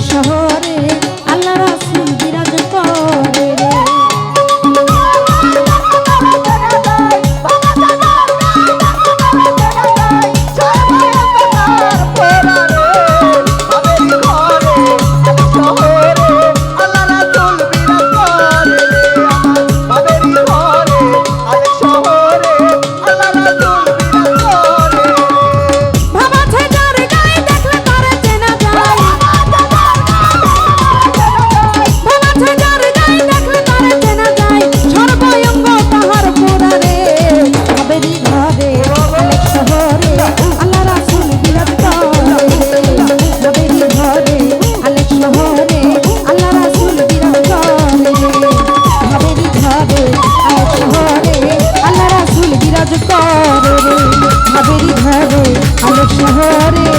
বিরাজ শহরে